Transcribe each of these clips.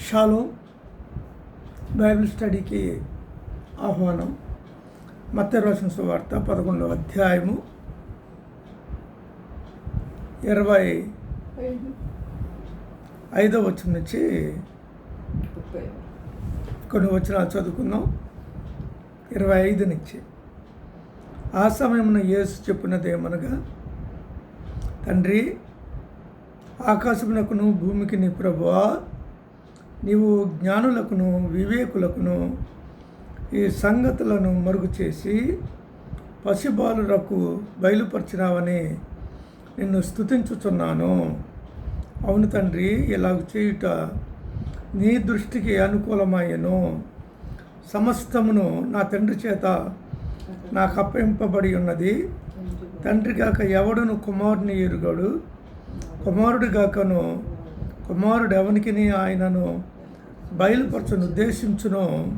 Shallow Bible స్టడీకి ఆహ్వానం. మత్త రాసిన సువార్త పదకొండవ అధ్యాయము ఇరవై ఐదో వచ్చిన నుంచి కొన్ని వచనాలు చదువుకుందాం. ఇరవై ఐదు నుంచి. ఆ సమయమున యేసు చెప్పినది ఏమనగా తండ్రి ఆకాశమునకును భూమికి నీ ప్రభువా నీవు జ్ఞానులకును వివేకులకును ఈ సంగతులను మరుగు చేసి పసిబాలులకు బయలుపరిచినావని నిన్ను స్తుతించుచున్నాను. అవును తండ్రి ఇలాగ చేయుట నీ దృష్టికి అనుకూలమయ్యను సమస్తమును నా తండ్రి చేత నాకు అప్పగింపబడి ఉన్నది. తండ్రి కాక ఎవడును కుమారుని ఎరుగాడు? కుమారుడిగాకను కుమారుడు ఎవనికిని ఆయనను బయలుపరచును ఉద్దేశించును.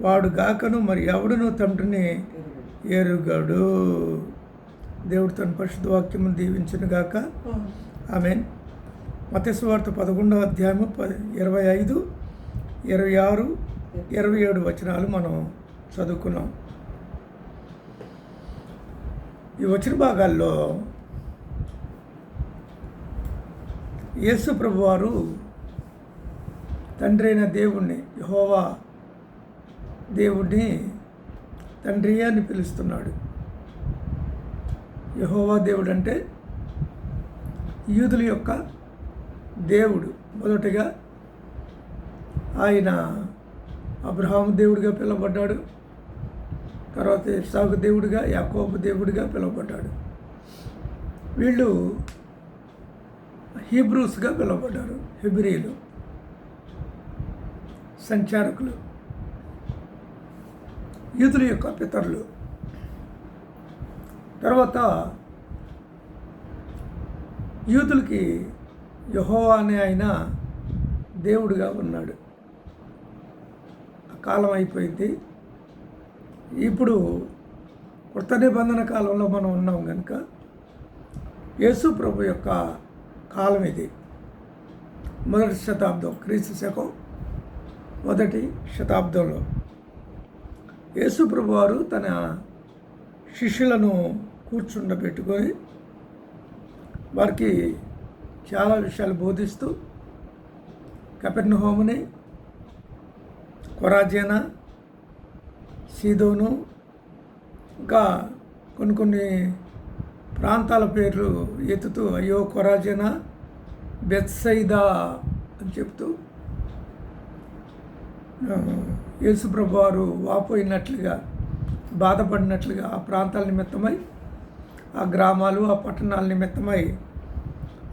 వాడు గాకను మరి ఎవడును తండ్రిని ఎరుగడు దేవుడు తన పరిశుద్ధ వాక్యము దీవించను గాక. ఆమెన్. మతస్వార్త పదకొండవ అధ్యాయము ప ఇరవై ఐదు ఇరవై ఆరు ఇరవై ఏడు వచనాలు మనం చదువుకున్నాం. ఈ వచ్చిన భాగాల్లో యేసు ప్రభువారు తండ్రి అయిన దేవుణ్ణి యహోవా దేవుణ్ణి తండ్రి అని పిలుస్తున్నాడు. యహోవా దేవుడు అంటే యూదుల యొక్క దేవుడు. మొదటగా ఆయన అబ్రహాము దేవుడిగా పిలువబడ్డాడు. తర్వాత ఇసాకు దేవుడిగా యాకోబు దేవుడిగా పిలువబడ్డాడు. వీళ్ళు హీబ్రూస్గా పిలువబడ్డారు. హిబ్రీలు సంచారకులు. యూదుల యొక్క పితరులు. తర్వాత యూదులకి యహోవా అనే ఆయన దేవుడుగా ఉన్నాడు. ఆ కాలం అయిపోయింది. ఇప్పుడు కొత్త నిబంధన కాలంలో మనం ఉన్నాం కనుక యేసు ప్రభు యొక్క కాలం ఇది మొదటి శతాబ్దం క్రీస్తు శకం మొదటి శతాబ్దంలో యేసు వారు తన శిష్యులను కూర్చుండబెట్టుకొని వారికి చాలా విషయాలు బోధిస్తూ కపెర్నహోముని కొరాజేనా సీదోను ఇంకా కొన్ని కొన్ని ప్రాంతాల పేర్లు ఎత్తుతూ అయ్యో కొరాజేనా బెత్సైదా అని చెప్తూ యేసుప్రభు వారు వాపోయినట్లుగా బాధపడినట్లుగా ఆ ప్రాంతాల నిమిత్తమై ఆ గ్రామాలు ఆ పట్టణాల నిమిత్తమై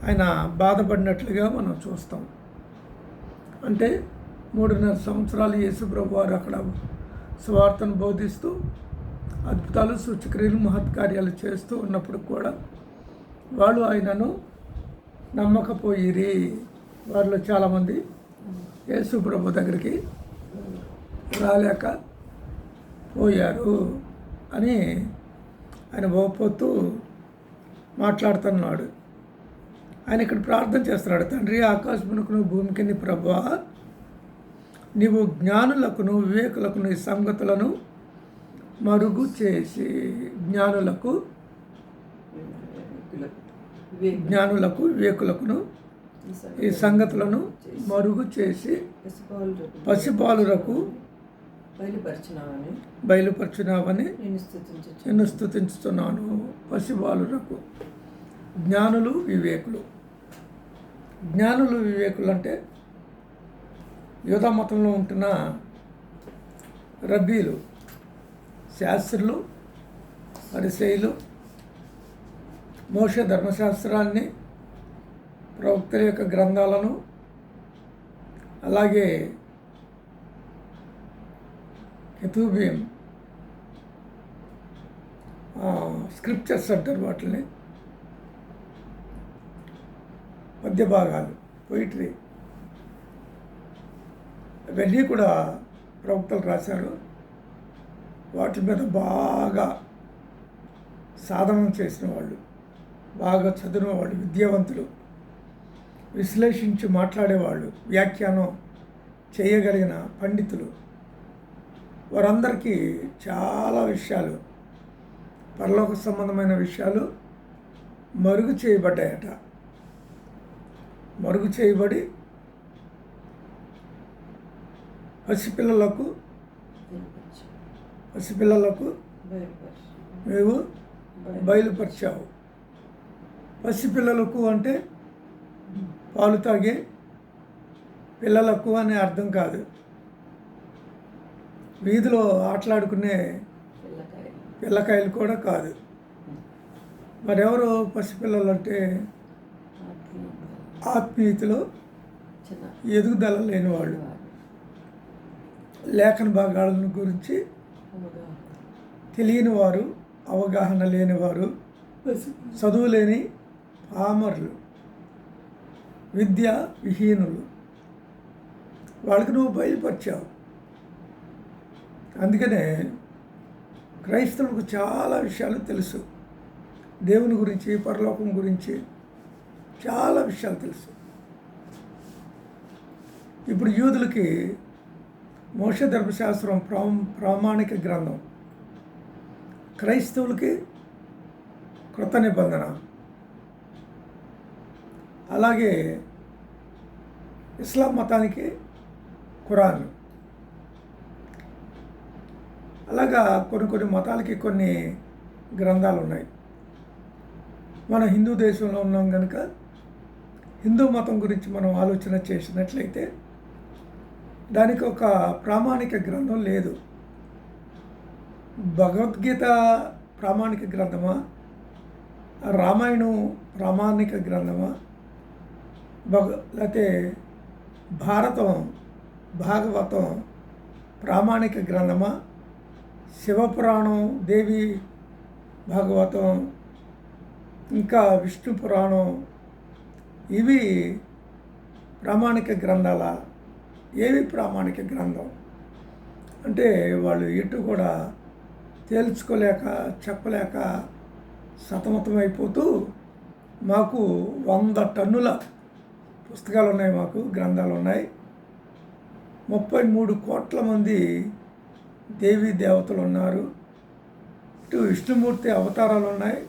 ఆయన బాధపడినట్లుగా మనం చూస్తాం. అంటే మూడున్నర సంవత్సరాలు యేసుప్రభు వారు అక్కడ స్వార్థను బోధిస్తూ అద్భుతాలు సూచక్రియలు మహత్కార్యాలు చేస్తూ ఉన్నప్పుడు కూడా వాళ్ళు ఆయనను నమ్మకపోయిరి. వారిలో చాలామంది యేసు ప్రభు దగ్గరికి రాలేక పోయారు అని ఆయన ఓపోతూ మాట్లాడుతున్నాడు. ఆయన ఇక్కడ ప్రార్థన చేస్తున్నాడు. తండ్రి ఆకాశమునకును భూమికి నీ ప్రభా నీవు జ్ఞానులకును వివేకులకును ఈ సంగతులను మరుగు చేసి జ్ఞానులకు జ్ఞానులకు వివేకులకును ఈ సంగతులను మరుగు చేసి బయలుపరిచినావని బయలుపరచున్నావని నేను స్థుతించు నిన్ను స్థుతించుతున్నాను పసిబాలురకు జ్ఞానులు వివేకులు. జ్ఞానులు వివేకులు అంటే యోధా మతంలో ఉంటున్న రబ్బీలు. శాస్త్రులు పరిశైలు మోష ధర్మశాస్త్రాన్ని ప్రవక్తల యొక్క గ్రంథాలను అలాగే కెతూబియం స్క్రిప్చర్స్ అంటారు వాటిని పద్య భాగాలు పొయిటరీ. అవన్నీ కూడా ప్రవక్తలు రాశారు. వాటి మీద బాగా సాధన చేసిన వాళ్ళు బాగా చదివిన వాళ్ళు విద్యావంతులు విశ్లేషించి మాట్లాడేవాళ్ళు వ్యాఖ్యానం చేయగలిగిన పండితులు వారందరికీ చాలా విషయాలు పరలోక సంబంధమైన విషయాలు మరుగు చేయబడ్డాయట. మరుగు చేయబడి పసిపిల్లలకు పసిపిల్లలకు మేము బయలుపరిచావు పసిపిల్లలకు అంటే పాలు తాగే పిల్లలకు అనే అర్థం కాదు. వీధిలో ఆటలాడుకునే పిల్లకాయలు కూడా కాదు. మరెవరు పసిపిల్లలు అంటే ఆత్మీయతలో ఎదుగుదల లేని వాళ్ళు లేఖన భాగాలను గురించి తెలియని వారు అవగాహన లేని వారు చదువు లేని పామర్లు విద్య విహీనులు వాళ్ళకి నువ్వు బయలుపరిచావు. అందుకనే క్రైస్తవులకు చాలా విషయాలు తెలుసు. దేవుని గురించి పరలోకం గురించి చాలా విషయాలు తెలుసు. ఇప్పుడు యూదులకి మోష ధర్మశాస్త్రం ప్రా ప్రామాణిక గ్రంథం. క్రైస్తవులకి కృత నిబంధన. అలాగే ఇస్లాం మతానికి ఖురాన్. అలాగా కొన్ని కొన్ని మతాలకి కొన్ని గ్రంథాలు ఉన్నాయి మన హిందూ దేశంలో ఉన్నాం కనుక హిందూ మతం గురించి మనం ఆలోచన చేసినట్లయితే దానికి ఒక ప్రామాణిక గ్రంథం లేదు. భగవద్గీత ప్రామాణిక గ్రంథమా? రామాయణం ప్రామాణిక గ్రంథమా? భగ లేకపోతే భారతం భాగవతం ప్రామాణిక గ్రంథమా? శివపురాణం దేవి భాగవతం ఇంకా విష్ణు పురాణం ఇవి ప్రామాణిక గ్రంథాల? ఏవి ప్రామాణిక గ్రంథం. అంటే వాళ్ళు ఎటు కూడా తేల్చుకోలేక చెప్పలేక సతమతమైపోతూ మాకు వంద టన్నుల పుస్తకాలు ఉన్నాయి మాకు గ్రంథాలు ఉన్నాయి. ముప్పై మూడు కోట్ల మంది దేవీ దేవతలు ఉన్నారు. ఇటు విష్ణుమూర్తి అవతారాలు ఉన్నాయి.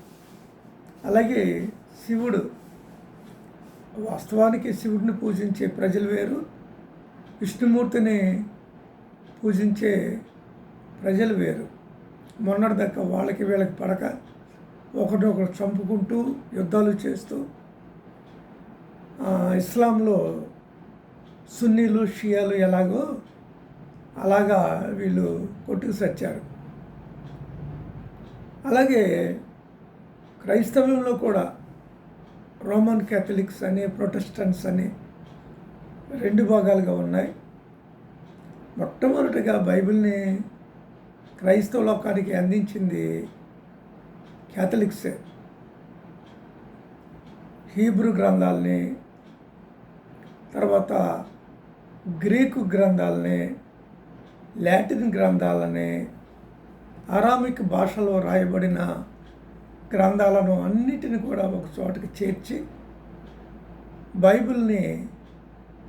అలాగే శివుడు వాస్తవానికి శివుడిని పూజించే ప్రజలు వేరు. విష్ణుమూర్తిని పూజించే ప్రజలు వేరు. మొన్నటిదాకా వాళ్ళకి వీళ్ళకి పడక ఒకటొకరు చంపుకుంటూ యుద్ధాలు చేస్తూ ఇస్లాంలో సున్నీలు షియాలు ఎలాగో అలాగా వీళ్ళు కొట్టుకు సచ్చారు. అలాగే క్రైస్తవంలో కూడా రోమన్ క్యాథలిక్స్ అని ప్రొటెస్టెంట్స్ అని రెండు భాగాలుగా ఉన్నాయి. మొట్టమొదటిగా బైబిల్ని క్రైస్తవ లోకానికి అందించింది క్యాథలిక్సే. హీబ్రూ గ్రంథాలని తర్వాత గ్రీకు గ్రంథాలని లాటిన్ గ్రంథాలని అరామిక్ భాషలో రాయబడిన గ్రంథాలను అన్నిటిని కూడా ఒక చోటకి చేర్చి బైబిల్ని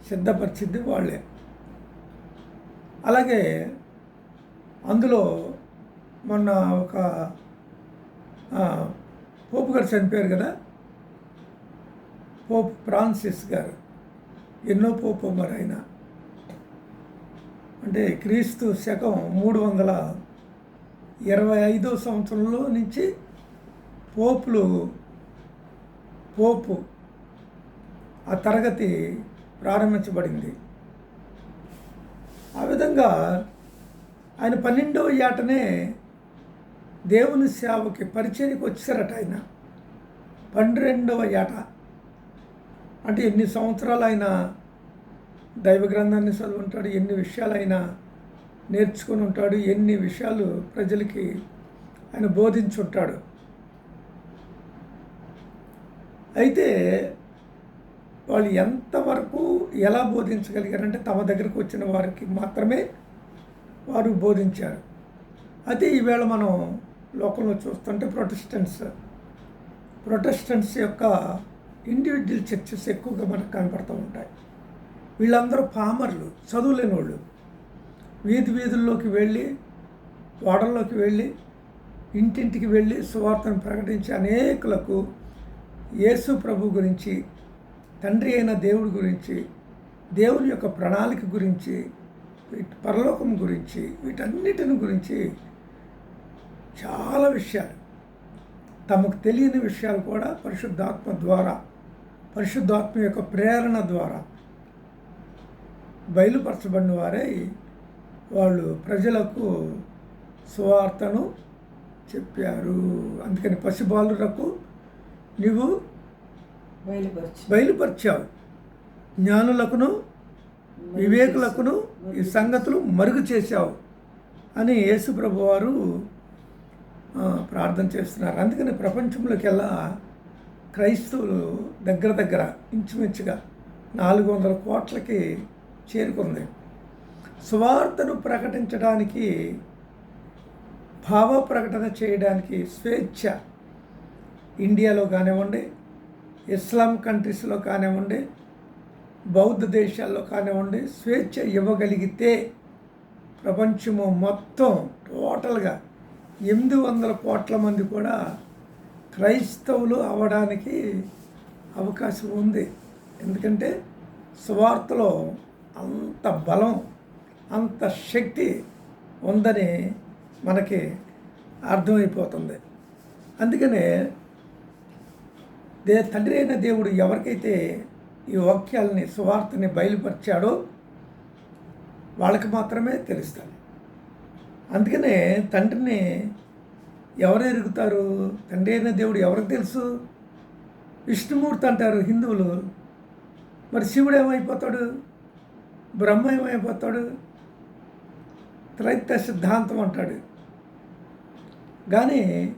సిద్ధపరిచింది వాళ్ళే. అలాగే అందులో మొన్న ఒక పోపు గారు చనిపోయారు కదా? పోప్ ఫ్రాన్సిస్ గారు. ఎన్నో పోపు మరి ఆయన. అంటే క్రీస్తు శకం మూడు వందల ఇరవై ఐదో సంవత్సరంలో నుంచి పోపులు పోపు ఆ తరగతి ప్రారంభించబడింది. ఆ విధంగా ఆయన పన్నెండవ ఏటనే దేవుని సేవకి పరిచయకి వచ్చారట ఆయన. పన్నెండవ ఏట అంటే ఎన్ని సంవత్సరాలు ఆయన దైవ గ్రంథాన్ని చదువుంటాడు ఎన్ని విషయాలు ఆయన నేర్చుకుని ఉంటాడు ఎన్ని విషయాలు ప్రజలకి ఆయన బోధించుంటాడు. అయితే వాళ్ళు ఎంతవరకు ఎలా బోధించగలిగారంటే తమ దగ్గరకు వచ్చిన వారికి మాత్రమే వారు బోధించారు. అయితే ఈవేళ మనం లోకంలో చూస్తుంటే ప్రొటెస్టెంట్స్ ప్రొటెస్టెంట్స్ యొక్క ఇండివిజువల్ చర్చెస్ ఎక్కువగా మనకు కనపడుతూ ఉంటాయి. వీళ్ళందరూ పామర్లు చదువులేని వాళ్ళు వీధి వీధుల్లోకి వెళ్ళి ఓడల్లోకి వెళ్ళి ఇంటింటికి వెళ్ళి సువార్తను ప్రకటించి అనేకులకు యేసు ప్రభు గురించి తండ్రి అయిన దేవుడి గురించి దేవుని యొక్క ప్రణాళిక గురించి వీటి పరలోకం గురించి వీటన్నిటిని గురించి చాలా విషయాలు. తమకు తెలియని విషయాలు కూడా పరిశుద్ధాత్మ ద్వారా పరిశుద్ధాత్మ యొక్క ప్రేరణ ద్వారా బయలుపరచబడిన వారై. వాళ్ళు ప్రజలకు సువార్తను చెప్పారు. అందుకని పసిబాలులకు నీవు బయలుపరిచావు. జ్ఞానులకును వివేకులకును ఈ సంగతులు మరుగు చేశావు అని యేసుప్రభు వారు ప్రార్థన చేస్తున్నారు. అందుకని ప్రపంచంలోకెల్లా క్రైస్తవులు దగ్గర దగ్గర ఇంచుమించుగా నాలుగు వందల కోట్లకి చేరుకుంది. సువార్తను ప్రకటించడానికి భావ ప్రకటన చేయడానికి స్వేచ్ఛ ఇండియాలో కానివ్వండి ఇస్లాం కంట్రీస్లో కానివ్వండి బౌద్ధ దేశాల్లో కానివ్వండి స్వేచ్ఛ ఇవ్వగలిగితే ప్రపంచము మొత్తం టోటల్గా ఎనిమిది వందల కోట్ల మంది కూడా క్రైస్తవులు అవ్వడానికి అవకాశం ఉంది. ఎందుకంటే సువార్తలో అంత బలం అంత శక్తి ఉందని మనకి అర్థమైపోతుంది. అందుకనే దే తండ్రి అయిన దేవుడు ఎవరికైతే ఈ వాక్యాలని సువార్తని బయలుపరిచాడో వాళ్ళకి మాత్రమే తెలుస్తుంది అందుకనే తండ్రిని ఎవరు ఎరుగుతారు? తండ్రి అయిన దేవుడు ఎవరికి తెలుసు? విష్ణుమూర్తి అంటారు హిందువులు. మరి శివుడు ఏమైపోతాడు? బ్రహ్మ ఏమైపోతాడు? త్రైత సిద్ధాంతం అంటాడు. కానీ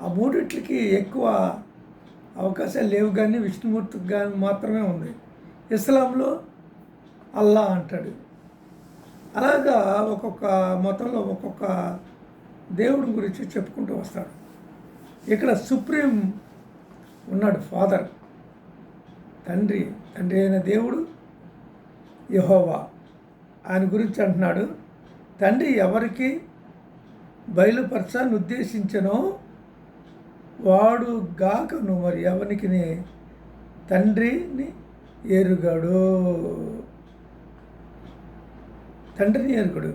ఆ మూడిట్లకి ఎక్కువ అవకాశాలు లేవు కానీ విష్ణుమూర్తికి కానీ మాత్రమే ఉంది. ఇస్లాంలో అల్లా అంటాడు. అలాగా ఒక్కొక్క మతంలో ఒక్కొక్క దేవుడి గురించి చెప్పుకుంటూ వస్తాడు. ఇక్కడ సుప్రీం ఉన్నాడు ఫాదర్ తండ్రి తండ్రి అయిన దేవుడు యహోవా. ఆయన గురించి అంటున్నాడు తండ్రి ఎవరికి బయలుపరచాలని ఉద్దేశించనో వాడు గాకను మరి ఎవరికి తండ్రిని ఎరుగడు తండ్రిని ఎరుగడు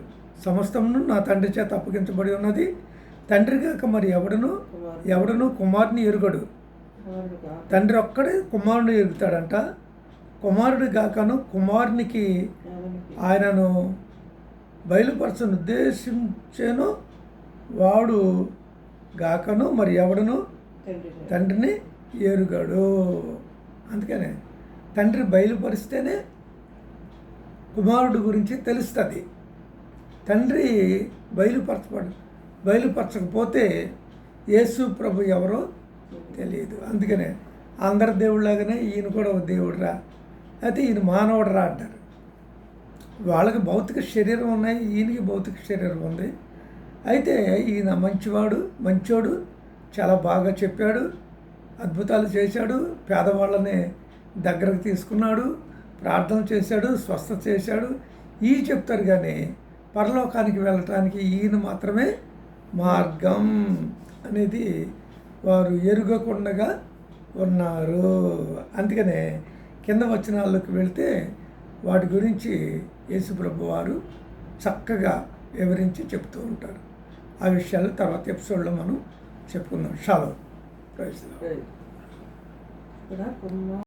సమస్తమును నా తండ్రి చేత అప్పగించబడి ఉన్నది. తండ్రి గాక మరి ఎవడును? ఎవడును? కుమారుని ఎరుగడు తండ్రి ఒక్కడే కుమారుని ఎరుగుతాడంట కుమారుడు గాకను కుమారునికి ఆయనను బయలుపరచను ఉద్దేశించాను. వాడు గాకను మరి ఎవడును? తండ్రిని ఏరుగాడు. అందుకనే తండ్రి బయలుపరిస్తేనే కుమారుడు గురించి తెలుస్తుంది. తండ్రి బయలుపరచబడు బయలుపరచకపోతే యేసు ప్రభు ఎవరో తెలియదు. అందుకనే అందరి దేవుళ్ళలాగానే ఈయన కూడా ఒక దేవుడురా అయితే ఈయన మానవుడురా అంటారు. వాళ్ళకి భౌతిక శరీరం ఉన్నాయి ఈయనకి భౌతిక శరీరం ఉంది. అయితే ఈయన మంచివాడు మంచోడు చాలా బాగా చెప్పాడు అద్భుతాలు చేశాడు పేదవాళ్ళని దగ్గరకు తీసుకున్నాడు ప్రార్థన చేశాడు స్వస్థ చేశాడు. ఈ చెప్తారు కానీ పరలోకానికి వెళ్ళటానికి ఈయన మాత్రమే మార్గం అనేది వారు ఎరుగకుండగా ఉన్నారు. అందుకనే కింద వచనాల్లోకి వెళ్తే వాటి గురించి యేసుప్రభు వారు చక్కగా వివరించి చెప్తూ ఉంటారు. ఆ విషయాలు తర్వాత ఎపిసోడ్లో మనం చెప్పుకుందాం. షాలో. ప్రైజ్ ఇక్కడ